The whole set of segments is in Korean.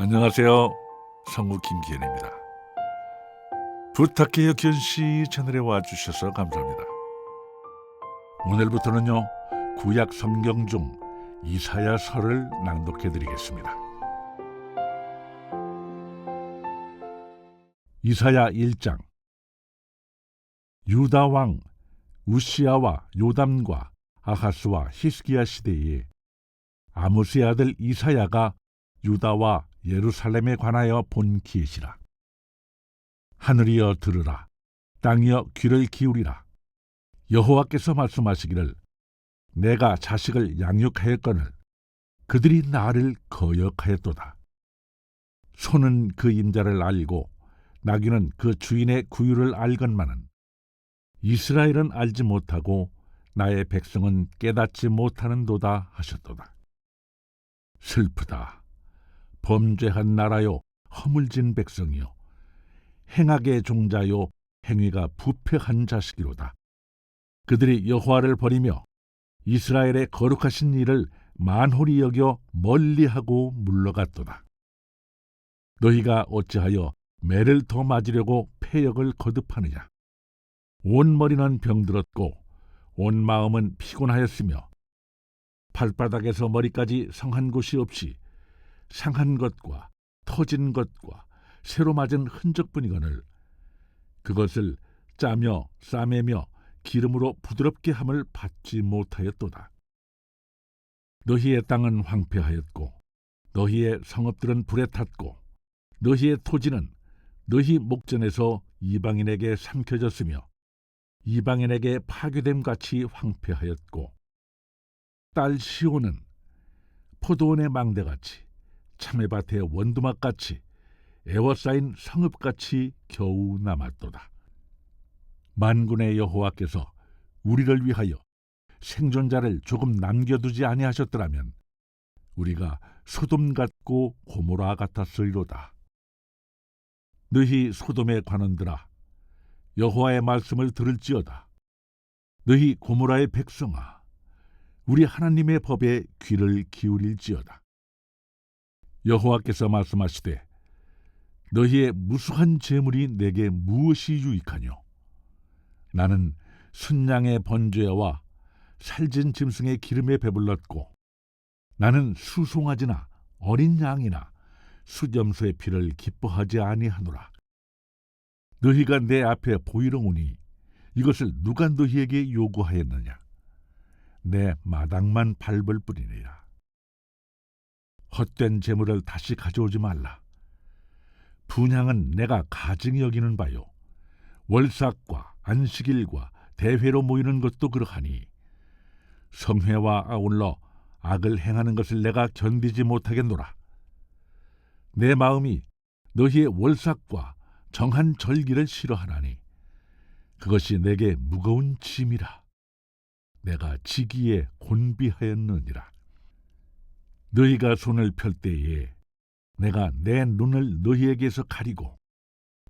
안녕하세요. 성우 김기현입니다. 부탁해요 견씨 채널에 와주셔서 감사합니다. 오늘부터는요 구약 성경 중 이사야서를 낭독해 드리겠습니다. 이사야 1장 유다 왕 우시아와 요담과 아하스와 히스기야 시대에 아모스의 아들 이사야가 유다와 예루살렘에 관하여 본 기시라. 하늘이여 들으라. 땅이여 귀를 기울이라. 여호와께서 말씀하시기를 내가 자식을 양육하였거늘 그들이 나를 거역하였도다. 소는 그 임자를 알고 나귀는 그 주인의 구유를 알건만은 이스라엘은 알지 못하고 나의 백성은 깨닫지 못하는도다 하셨도다. 슬프다. 범죄한 나라요 허물진 백성이요 행악의 종자요 행위가 부패한 자식이로다. 그들이 여호와를 버리며 이스라엘의 거룩하신 일을 만홀히 여겨 멀리하고 물러갔도다. 너희가 어찌하여 매를 더 맞으려고 폐역을 거듭하느냐? 온 머리는 병들었고 온 마음은 피곤하였으며 발바닥에서 머리까지 성한 곳이 없이 상한 것과 터진 것과 새로 맞은 흔적뿐이거늘 그것을 짜며 싸매며 기름으로 부드럽게 함을 받지 못하였도다. 너희의 땅은 황폐하였고 너희의 성읍들은 불에 탔고 너희의 토지는 너희 목전에서 이방인에게 삼켜졌으며 이방인에게 파괴됨 같이 황폐하였고 딸 시온은 포도원의 망대같이 참외밭의 원두막같이 에워싸인 성읍같이 겨우 남았도다. 만군의 여호와께서 우리를 위하여 생존자를 조금 남겨두지 아니하셨더라면 우리가 소돔 같고 고모라 같았으리로다. 너희 소돔의 관원들아 여호와의 말씀을 들을지어다. 너희 고모라의 백성아 우리 하나님의 법에 귀를 기울일지어다. 여호와께서 말씀하시되 너희의 무수한 재물이 내게 무엇이 유익하뇨? 나는 순양의 번제와 살진 짐승의 기름에 배불렀고 나는 수송아지나 어린 양이나 수점소의 피를 기뻐하지 아니하노라. 너희가 내 앞에 보이렁오니 이것을 누가 너희에게 요구하였느냐? 내 마당만 밟을 뿐이니라 헛된 재물을 다시 가져오지 말라. 분향은 내가 가증히 여기는 바요. 월삭과 안식일과 대회로 모이는 것도 그러하니 성회와 아울러 악을 행하는 것을 내가 견디지 못하겠노라. 내 마음이 너희의 월삭과 정한 절기를 싫어하나니 그것이 내게 무거운 짐이라. 내가 지기에 곤비하였느니라. 너희가 손을 펼 때에 내가 내 눈을 너희에게서 가리고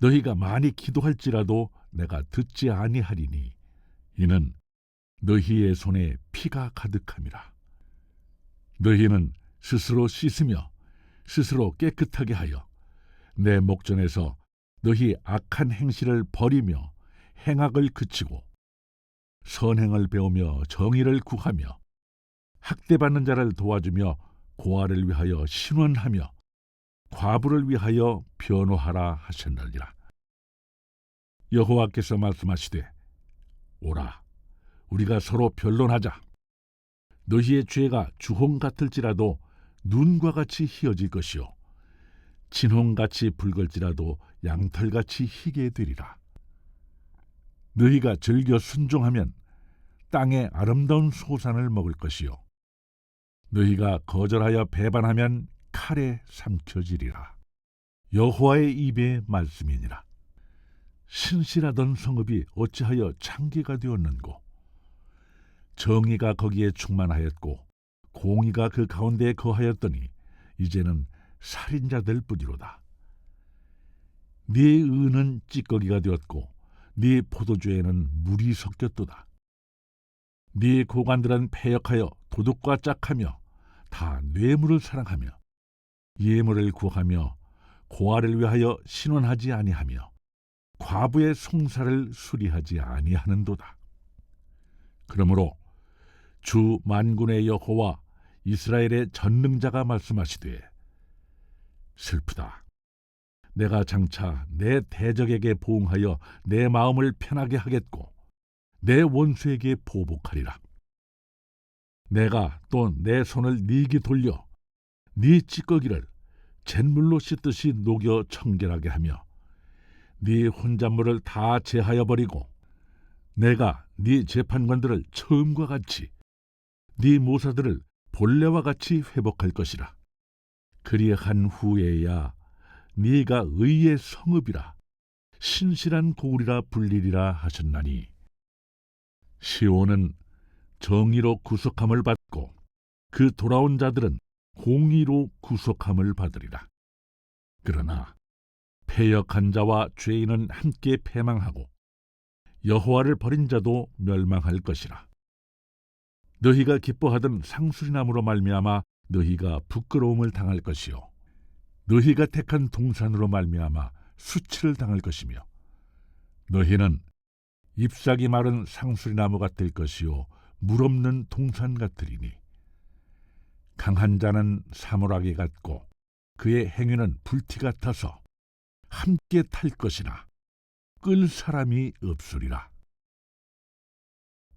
너희가 많이 기도할지라도 내가 듣지 아니하리니 이는 너희의 손에 피가 가득함이라. 너희는 스스로 씻으며 스스로 깨끗하게 하여 내 목전에서 너희 악한 행실을 버리며 행악을 그치고 선행을 배우며 정의를 구하며 학대받는 자를 도와주며 고아를 위하여 신원하며 과부를 위하여 변호하라 하셨느니라. 여호와께서 말씀하시되 오라 우리가 서로 변론하자 너희의 죄가 주홍 같을지라도 눈과 같이 희어질 것이요 진홍같이 붉을지라도 양털같이 희게 되리라 너희가 즐겨 순종하면 땅의 아름다운 소산을 먹을 것이요 너희가 거절하여 배반하면 칼에 삼켜지리라. 여호와의 입의 말씀이니라. 신실하던 성읍이 어찌하여 창기가 되었는고 정의가 거기에 충만하였고 공의가 그 가운데에 거하였더니 이제는 살인자들 뿐이로다. 네 의는 찌꺼기가 되었고 네 포도주에는 물이 섞였도다. 네 고관들은 패역하여 도둑과 짝하며 다 뇌물을 사랑하며 예물을 구하며 고아를 위하여 신원하지 아니하며 과부의 송사를 수리하지 아니하는도다. 그러므로 주 만군의 여호와 이스라엘의 전능자가 말씀하시되 슬프다. 내가 장차 내 대적에게 보응하여 내 마음을 편하게 하겠고 내 원수에게 보복하리라. 내가 또 내 손을 네게 돌려 네 찌꺼기를 잿물로 씻듯이 녹여 청결하게 하며 네 혼잣물을 다 제하여 버리고 내가 네 재판관들을 처음과 같이 네 모사들을 본래와 같이 회복할 것이라. 그리한 후에야 네가 의의 성읍이라 신실한 고울이라 불리리라 하셨나니 시온은 정의로 구속함을 받고 그 돌아온 자들은 공의로 구속함을 받으리라. 그러나 패역한 자와 죄인은 함께 패망하고 여호와를 버린 자도 멸망할 것이라. 너희가 기뻐하던 상수리나무로 말미암아 너희가 부끄러움을 당할 것이요 너희가 택한 동산으로 말미암아 수치를 당할 것이며 너희는 잎사귀 마른 상수리나무가 될 것이요 물 없는 동산 같으리니 강한 자는 사물하게 같고 그의 행위는 불티 같아서 함께 탈 것이나 끌 사람이 없으리라.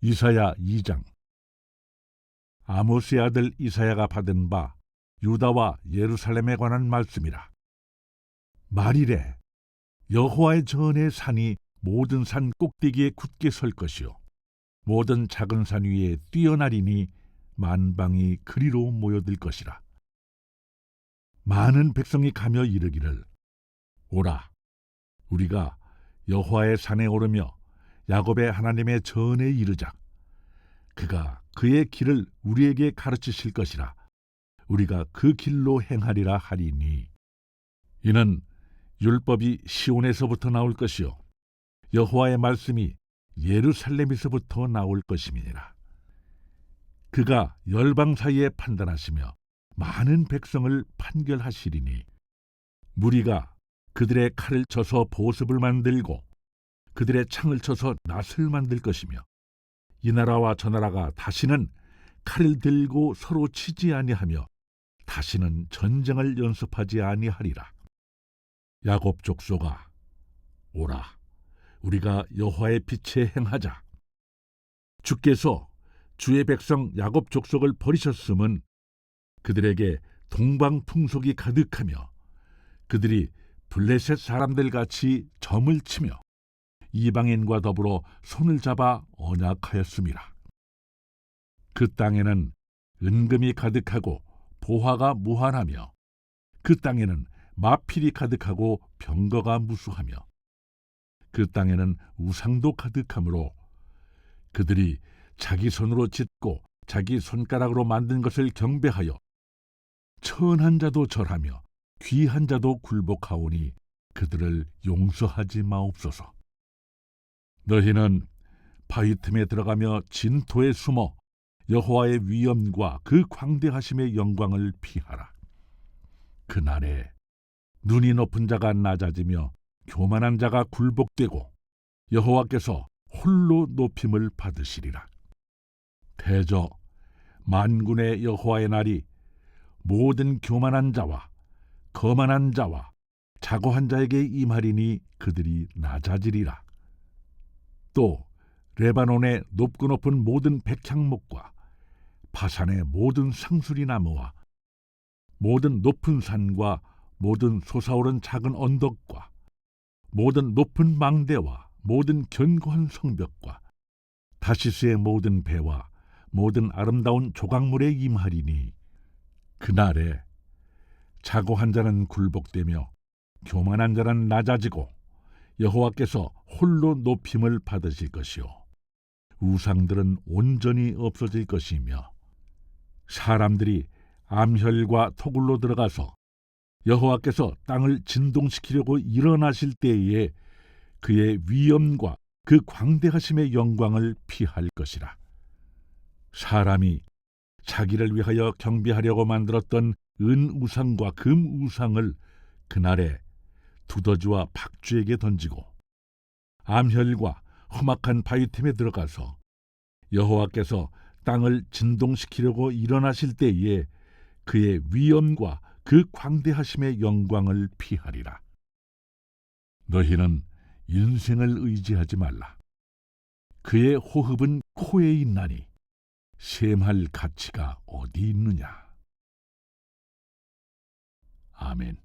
이사야 2장 아모스의 아들 이사야가 받은 바 유다와 예루살렘에 관한 말씀이라. 말이래 여호와의 전의 산이 모든 산 꼭대기에 굳게 설 것이요 모든 작은 산 위에 뛰어나리니 만방이 그리로 모여들 것이라. 많은 백성이 가며 이르기를 오라 우리가 여호와의 산에 오르며 야곱의 하나님의 전에 이르자. 그가 그의 길을 우리에게 가르치실 것이라. 우리가 그 길로 행하리라 하리니. 이는 율법이 시온에서부터 나올 것이요. 여호와의 말씀이 예루살렘에서부터 나올 것임이니라 그가 열방 사이에 판단하시며 많은 백성을 판결하시리니 무리가 그들의 칼을 쳐서 보습을 만들고 그들의 창을 쳐서 낫을 만들 것이며 이 나라와 저 나라가 다시는 칼을 들고 서로 치지 아니하며 다시는 전쟁을 연습하지 아니하리라. 야곱 족속아 오라 우리가 여호와의 빛에 행하자. 주께서 주의 백성 야곱 족속을 버리셨음은 그들에게 동방 풍속이 가득하며 그들이 블레셋 사람들 같이 점을 치며 이방인과 더불어 손을 잡아 언약하였습니다. 그 땅에는 은금이 가득하고 보화가 무한하며 그 땅에는 마필이 가득하고 병거가 무수하며 그 땅에는 우상도 가득하므로 그들이 자기 손으로 짓고 자기 손가락으로 만든 것을 경배하여 천한 자도 절하며 귀한 자도 굴복하오니 그들을 용서하지 마옵소서. 너희는 바위 틈에 들어가며 진토에 숨어 여호와의 위엄과 그 광대하심의 영광을 피하라. 그날에 눈이 높은 자가 낮아지며 교만한 자가 굴복되고 여호와께서 홀로 높임을 받으시리라. 대저 만군의 여호와의 날이 모든 교만한 자와 거만한 자와 자고한 자에게 임하리니 그들이 낮아지리라. 또 레바논의 높고 높은 모든 백향목과 바산의 모든 상수리 나무와 모든 높은 산과 모든 솟아오른 작은 언덕과 모든 높은 망대와 모든 견고한 성벽과 다시스의 모든 배와 모든 아름다운 조각물에 임하리니 그날에 자고한 자는 굴복되며 교만한 자는 낮아지고 여호와께서 홀로 높임을 받으실 것이요. 우상들은 온전히 없어질 것이며 사람들이 암혈과 토굴로 들어가서 여호와께서 땅을 진동시키려고 일어나실 때에 그의 위엄과 그 광대하심의 영광을 피할 것이라. 사람이 자기를 위하여 경비하려고 만들었던 은 우상과 금 우상을 그날에 두더지와 박쥐에게 던지고 암혈과 험악한 바위틈에 들어가서 여호와께서 땅을 진동시키려고 일어나실 때에 그의 위엄과 그 광대하심의 영광을 피하리라. 너희는 인생을 의지하지 말라. 그의 호흡은 코에 있나니 셈할 가치가 어디 있느냐. 아멘.